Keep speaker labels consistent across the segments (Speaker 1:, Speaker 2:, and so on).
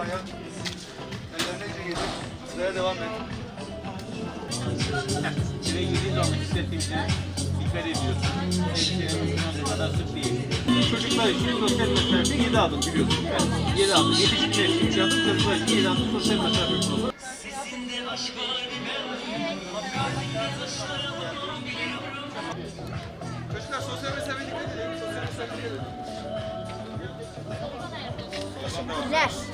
Speaker 1: Sağdan yap. Devam et.
Speaker 2: İçine girdiği zaman hissettiğinde dikkat ediyorsun. Ucuna kadar sık değil. Çocuklar için sosyal mesafe 7 adım biliyorsun. Yani 7 adım. Yetişkinler için 3 adım, çocuklar için 7 adım sosyal mesafe kurulu.
Speaker 1: Çocuklar sosyal mesafe dikkat edin. Sosyal mesafe dikkat edin.
Speaker 3: Güzel.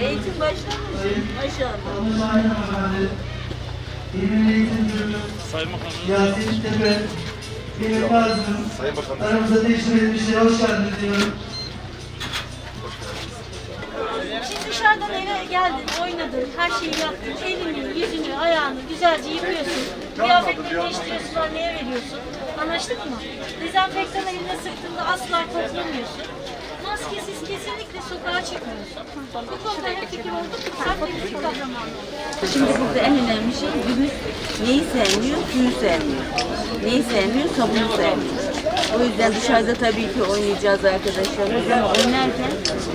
Speaker 4: Eğitim başlamış. Maşallah.
Speaker 5: Sayın Bakanım.
Speaker 6: Yasemin Tepe, Benim Kazım,
Speaker 1: Sayın Bakanım.
Speaker 6: aramızda teşrif etmişler, hoş geldiniz diyorum.
Speaker 3: Şimdi dışarıdan eve geldin, oynadın, her şeyi yaptın. Elini, yüzünü, ayağını güzelce yıkıyorsun. Kıyafetleri değiştiriyorsun, anneye veriyorsun. Anlaştık mı? Dezenfektan eline sıktığında asla koklamıyorsun. Maskesiz kesinlikle sokağa çıkmıyorsun. Bu konuda fikir olduk. Kahramanlar.
Speaker 4: Şimdi burada en önemli şey virüs neyi sevmiyor? Suyu sevmiyor. Neyi sevmiyor? Sabunu sevmiyor. O yüzden dışarıda tabii ki oynayacağız arkadaşlarımız ama oynarken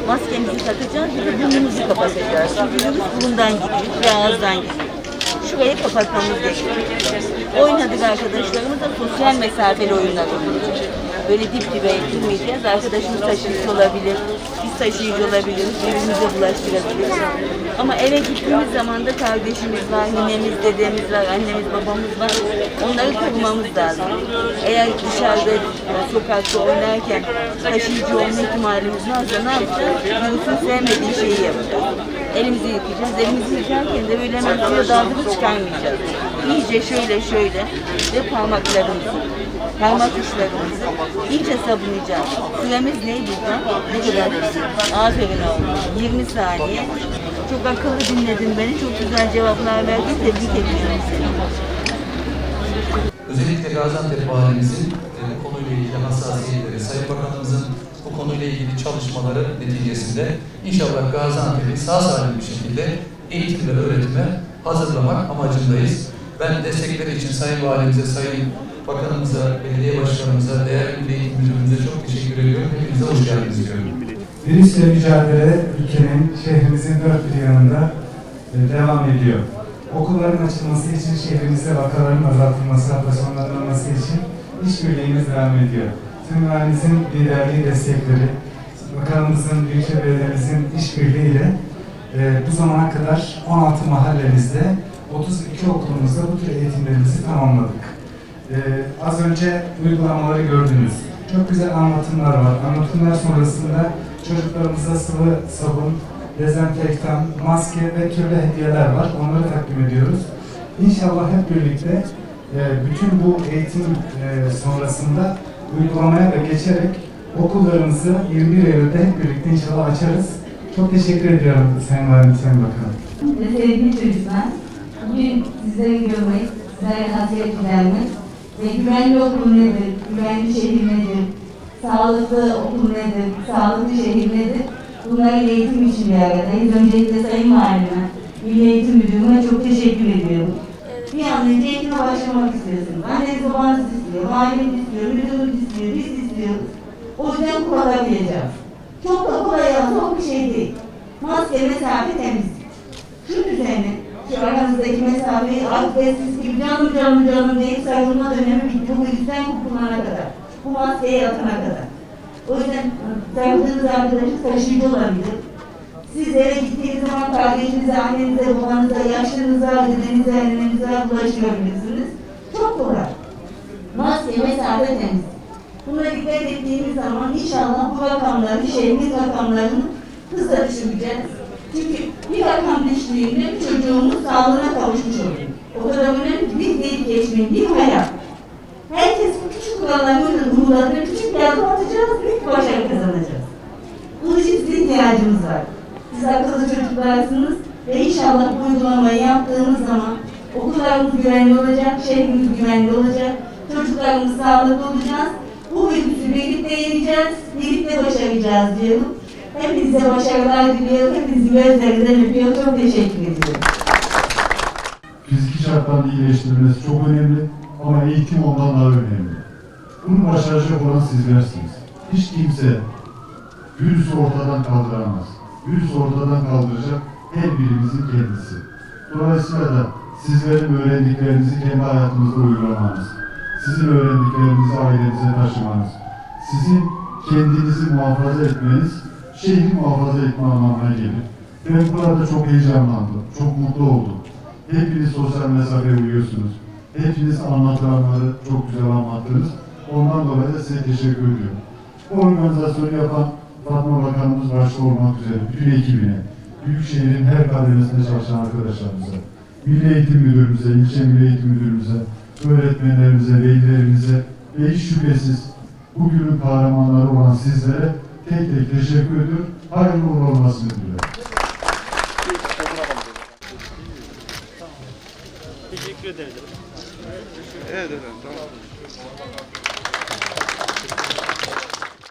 Speaker 4: maskemizi takacağız de burnumuzu kapatacağız. Çünkü virüs burundan gidiyor ve ağızdan gidiyor. Şurayı kapatmamız gerekiyor. Oynadık arkadaşlarımızla sosyal mesafeli oyunlar oynayacağız. Böyle dip dibe girmeyeceğiz. Arkadaşımız taşıyıcı olabilir, biz taşıyıcı olabiliriz, birbirimize bulaştırabiliriz. Ama eve gittiğimiz zaman da kardeşimiz var, ninemiz, dedemiz var, annemiz, babamız var. Onları korumamız lazım. Eğer dışarıda, sokakta oynarken taşıyıcı olma ihtimalimiz varsa ne yapacağız? Virüsün sevmediği şeyi yapacağız. Elimizi yıkayacağız. Elimizi yıkarken de böyle hemen suya daldırıp çıkarmayacağız. İyice şöyle şöyle ve parmaklarımızı, parmak uçlarımızı iyice sabunlayacağız. Süremiz neydi burada? Ne kadar? Aferin oğlum. 20 saniye. Çok akıllı dinledin beni. Çok güzel cevaplar verdin. Tebrik ediyorum seni.
Speaker 7: Özellikle Gaziantep valimizin e, konuyla ilgili hassasiyetleri, Sayın Bakanımızın bu konuyla ilgili çalışmaları neticesinde inşallah Gaziantep'i sağ salim bir şekilde eğitim ve öğretime hazırlamak amacındayız. Ben destekleri için Sayın Valimize, Sayın Bakanımıza, Belediye Başkanımıza, değerli Milli Eğitim Müdürümüze çok teşekkür ediyorum. Hepinize hoş geldiniz diyorum.
Speaker 8: Virüsle mücadele ülkenin, şehrimizin dört bir yanında e, devam ediyor. Okulların açılması için şehrimizde vakaların azaltılması, olması için işbirliğimiz devam ediyor. Tüm valimizin liderliği, destekleri, bakanımızın, Büyükşehir Belediye'mizin işbirliğiyle e, bu zamana kadar 16 mahallemizde 32 okulumuzda bu tür eğitimlerimizi tamamladık. Ee, az önce uygulamaları gördünüz. Çok güzel anlatımlar var. Anlatımlar sonrasında çocuklarımıza sıvı sabun, dezenfektan, maske ve türlü hediyeler var. Onları takdim ediyoruz. İnşallah hep birlikte e, bütün bu eğitim e, sonrasında uygulamaya da geçerek okullarımızı 21 Eylül'de hep birlikte inşallah açarız. Çok teşekkür ediyorum Sayın Valim, Sayın Bakanım.
Speaker 9: sevgili çocuklar, bugün sizleri görmek, sizlere hasret gidermek ve güvenli okul nedir, güvenli şehir nedir, sağlıklı okul nedir, sağlıklı şehir nedir, bunların eğitim için bir aradayız. Öncelikle Sayın Valime, Milli Eğitim Müdürü'ne çok teşekkür ediyorum. Bir an önce eğitime başlamak istiyorsunuz. Anneniz babanız istiyor, aileniz istiyor, müdürümüz istiyor, biz istiyoruz. O yüzden kurala gireceğiz. Çok da kolay olan çok bir şey değil. Maske, mesafe, temizlik. Şu düzeni, şu aranızdaki mesafeyi abdestsiz gibi canım canım canım deyip sarılma dönemi bitti. Bu virüsten kurtulana kadar. Bu maskeye yatana kadar. O yüzden sarıldığınız arkadaşınız taşıyıcı olabilir. Siz eve gittiğiniz zaman kardeşinize, annenize, babanıza, yaşlınıza, dedenize, annenize bulaştırabilirsiniz. Çok kolay. Maske, mesafe, temizlik. Buna dikkat ettiğimiz zaman inşallah bu rakamları, şehrimiz rakamlarını hızla düşüreceğiz. Çünkü bir rakam düştüğünde bir çocuğumuz sağlığına kavuşmuş oluyor. O kadar önemli bir deyip geçmeyin, bir hayat. Herkes bu küçük kuralları uyguladığında küçük bir adım atacağız, büyük başarı kazanacağız. Bunun için size ihtiyacımız var. Siz akıllı çocuklarsınız ve inşallah bu uygulamayı yaptığımız zaman okullarımız güvenli olacak, şehrimiz güvenli olacak, çocuklarımız sağlıklı olacağız. Bu virüsü birlikte yeneceğiz, birlikte başaracağız diyorum. Hepinize başarılar diliyorum. Hepinizi gözlerinden öpüyorum. Çok teşekkür ediyorum.
Speaker 8: Fiziki şartların iyileştirilmesi çok önemli ama eğitim ondan daha önemli. Bunu başaracak olan sizlersiniz. Hiç kimse
Speaker 10: virüsü ortadan kaldıramaz. Virüsü ortadan kaldıracak her birimizin kendisi. Dolayısıyla da sizlerin öğrendiklerinizi kendi hayatınızda uygulamanız, sizin öğrendiklerinizi ailenize taşımanız, sizin kendinizi muhafaza etmeniz, şehri muhafaza etme anlamına gelir. Ben burada çok heyecanlandım, çok mutlu oldum. Hepiniz sosyal mesafeye uyuyorsunuz. Hepiniz anlatılanları çok güzel anlattınız. Ondan dolayı da size teşekkür ediyorum. Bu organizasyonu yapan Fatma Bakanımız başta olmak üzere bütün ekibine, Büyükşehir'in her kademesinde çalışan arkadaşlarımıza, Milli Eğitim Müdürümüze, ilçe Milli Eğitim Müdürümüze, öğretmenlerimize, velilerimize ve hiç şüphesiz bugünün kahramanları olan sizlere tek tek teşekkür ediyorum. Hayırlı uğurlu olmasını diliyorum.
Speaker 5: Teşekkür ederiz.
Speaker 1: Evet efendim tamam.